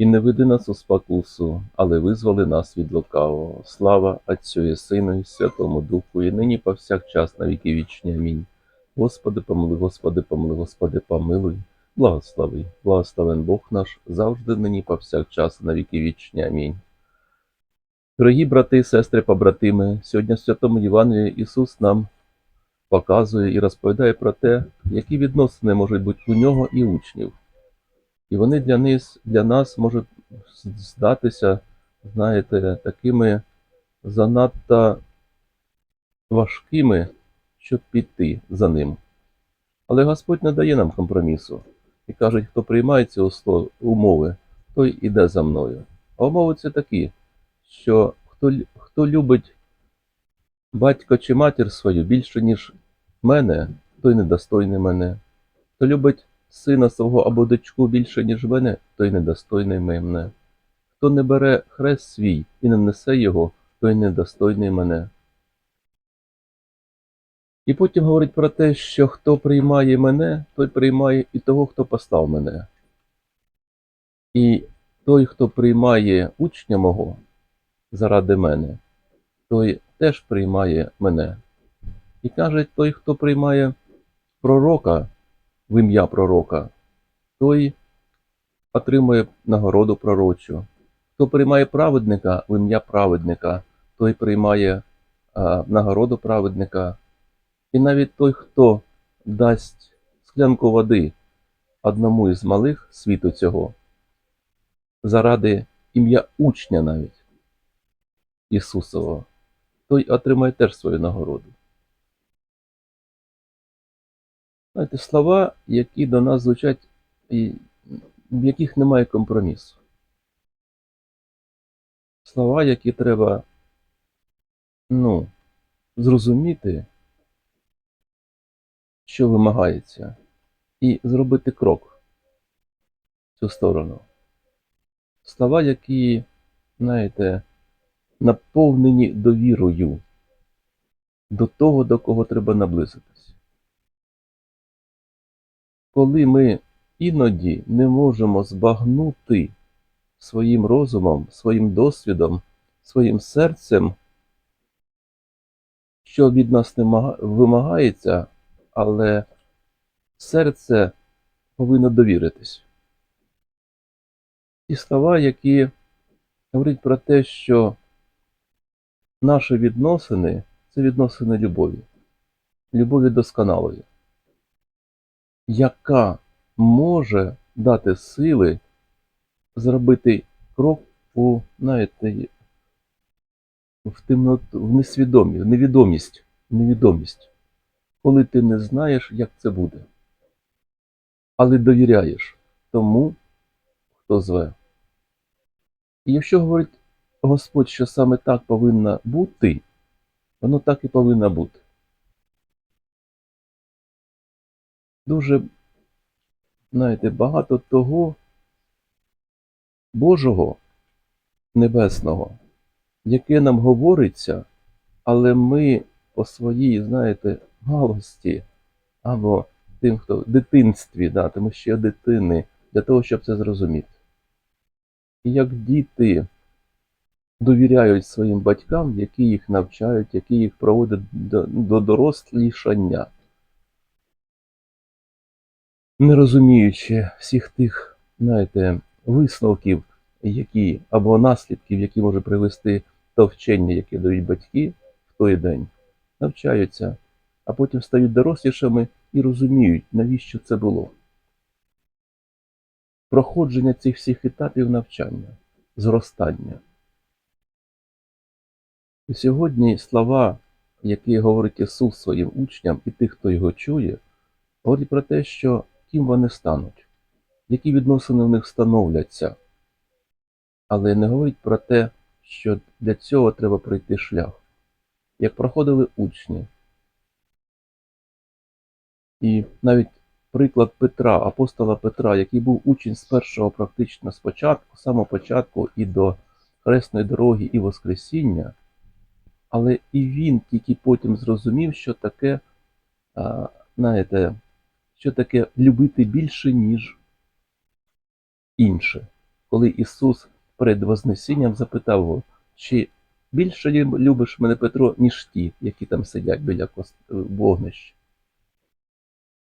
І не веди нас у спокусу, але визволи нас від лукавого. Слава Отцю і Сину і Святому Духу, і нині повсякчас на віки вічні. Амінь. Господи, помилуй, Господи, помилуй, Господи, помилуй, благослови, благословен Бог наш, завжди нині повсякчас на віки вічні. Амінь. Дорогі брати сестри, побратими, сьогодні в Святому Євангелії Ісус нам показує і розповідає про те, які відносини можуть бути у нього і учнів. І вони для нас, для нас можуть здатися, знаєте, такими занадто важкими, щоб піти за ним. Але Господь не дає нам компромісу і каже, хто приймає ці умови, той іде за мною. А умови це такі, що хто, хто любить батька чи матір свою більше, ніж мене, той недостойний мене. Хто любить сина свого або дочку більше, ніж мене, той недостойний мене. Хто не бере хрест свій і не несе його, той недостойний мене. І потім говорить про те, що хто приймає мене, той приймає і того, хто постав мене. І той, хто приймає учня мого заради мене, той теж приймає мене. І каже, той, хто приймає пророка в ім'я пророка, той отримує нагороду пророчу. Хто приймає праведника в ім'я праведника, той приймає а, нагороду праведника. І навіть той, хто дасть склянку води одному із малих світу цього, заради ім'я учня навіть Ісусового, той отримає теж свою нагороду. Знаєте, слова, які до нас звучать, і в яких немає компромісу. Слова, які треба, ну, зрозуміти, що вимагається, і зробити крок в цю сторону. Слова, які, знаєте, наповнені довірою до того, до кого треба наблизитись. Коли ми іноді не можемо збагнути своїм розумом, своїм досвідом, своїм серцем, що від нас вимагається, але серце повинно довіритись. І слова, які говорять про те, що наші відносини це відносини любові, любові досконалої, яка може дати сили зробити крок у, знаєте, в темноту, в несвідомість, невідомість, невідомість, коли ти не знаєш, як це буде, але довіряєш тому, хто зве. І якщо говорить Господь, що саме так повинно бути, воно так і повинно бути. Дуже, знаєте, багато того Божого Небесного, яке нам говориться, але ми по своїй, знаєте, малості або тим, хто в дитинстві, да, тому що дитини, для того, щоб це зрозуміти. І як діти довіряють своїм батькам, які їх навчають, які їх проводять до, до дорослішання, не розуміючи всіх тих, знаєте, висновків, які або наслідків, які може привести то вчення, яке дають батьки в той день, навчаються, а потім стають дорослішими і розуміють, навіщо це було. Проходження цих всіх етапів навчання, зростання. І сьогодні слова, які говорить Ісус своїм учням і тих, хто його чує, говорять про те, що ким вони стануть, які відносини в них становляться. Але не говорить про те, що для цього треба пройти шлях, як проходили учні. І навіть приклад Петра, апостола Петра, який був учень з першого практично спочатку, самого початку і до хресної дороги і Воскресіння, але і він тільки потім зрозумів, що таке, знаєте, що таке любити більше, ніж інше. Коли Ісус перед Вознесінням запитав його, чи більше любиш мене, Петро, ніж ті, які там сидять біля вогнища.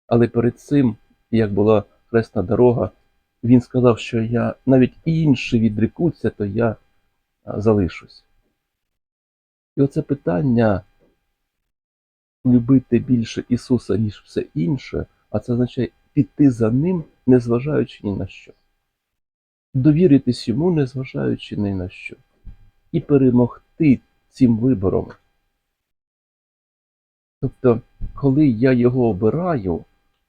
Але перед цим, як була хресна дорога, він сказав, що я навіть інші відрекуться, то я залишусь. І оце питання любити більше Ісуса, ніж все інше, а це означає піти за Ним, незважаючи ні на що. Довіритись йому, незважаючи ні на що. І перемогти цим вибором. Тобто, коли я його обираю,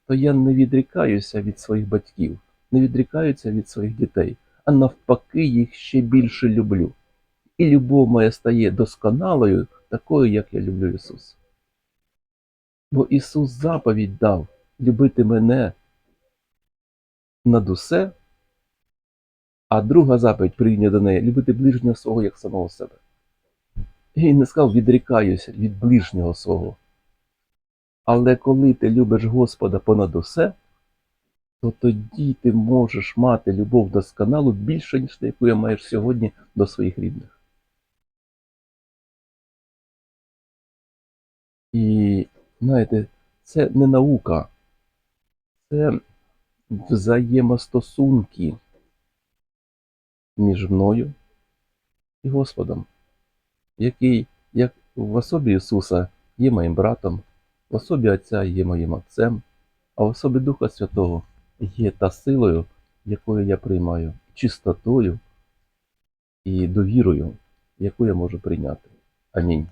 то я не відрікаюся від своїх батьків, не відрікаюся від своїх дітей, а навпаки, їх ще більше люблю. І любов моя стає досконалою, такою, як я люблю Ісуса. Бо Ісус заповідь дав любити мене над усе, а друга заповідь прийняла до неї любити ближнього свого як самого себе. І не сказав відрікаюся від ближнього свого. Але коли ти любиш Господа понад усе, то тоді ти можеш мати любов досконалу більше, ніж ти, яку я маєш сьогодні до своїх рідних. І знаєте, це не наука, це взаємостосунки між мною і Господом, який, як в особі Ісуса, є моїм братом, в особі Отця є моїм Отцем, а в особі Духа Святого є та силою, якою я приймаю, чистотою і довірою, яку я можу прийняти. Амінь.